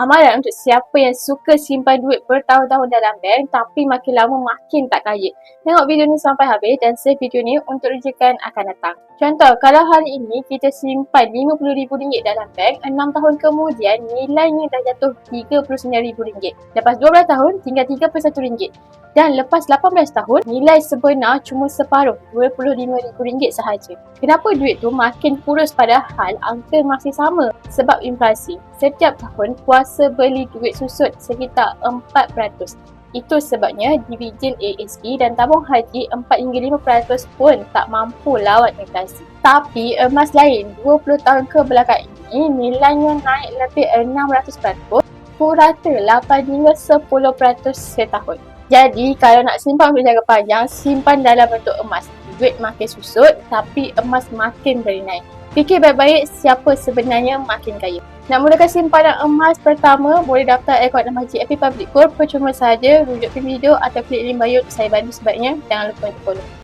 Amalan untuk siapa yang suka simpan duit bertahun-tahun dalam bank tapi makin lama makin tak kaya. Tengok video ni sampai habis dan save video ni untuk rujukan akan datang. Contoh, kalau hari ini kita simpan RM50,000 dalam bank, 6 tahun kemudian nilainya dah jatuh RM39,000. Lepas 12 tahun, tinggal RM31. Dan lepas 18 tahun, nilai sebenar cuma separuh, RM25,000 sahaja. Kenapa duit tu makin kurus padahal angka masih sama? Sebab inflasi. Setiap tahun, kuasa beli duit susut sekitar 4%. Itu sebabnya dividen ASP dan tabung haji 4 hingga 5% pun tak mampu lawan inflasi. Tapi emas lain 20 tahun ke belakang ini nilainya naik lebih 600% purata 8 hingga 10% setahun. Jadi kalau nak simpan untuk jangka panjang, simpan dalam bentuk emas. Duit makin susut tapi emas makin bernilai. Fikir baik-baik siapa sebenarnya makin kaya. Nak mulakan simpanan emas pertama, boleh daftar akaun Haji FP Public Corp. Percuma sahaja, rujuk ke video atau klik link bio saya bantu sebaiknya. Jangan lupa untuk follow.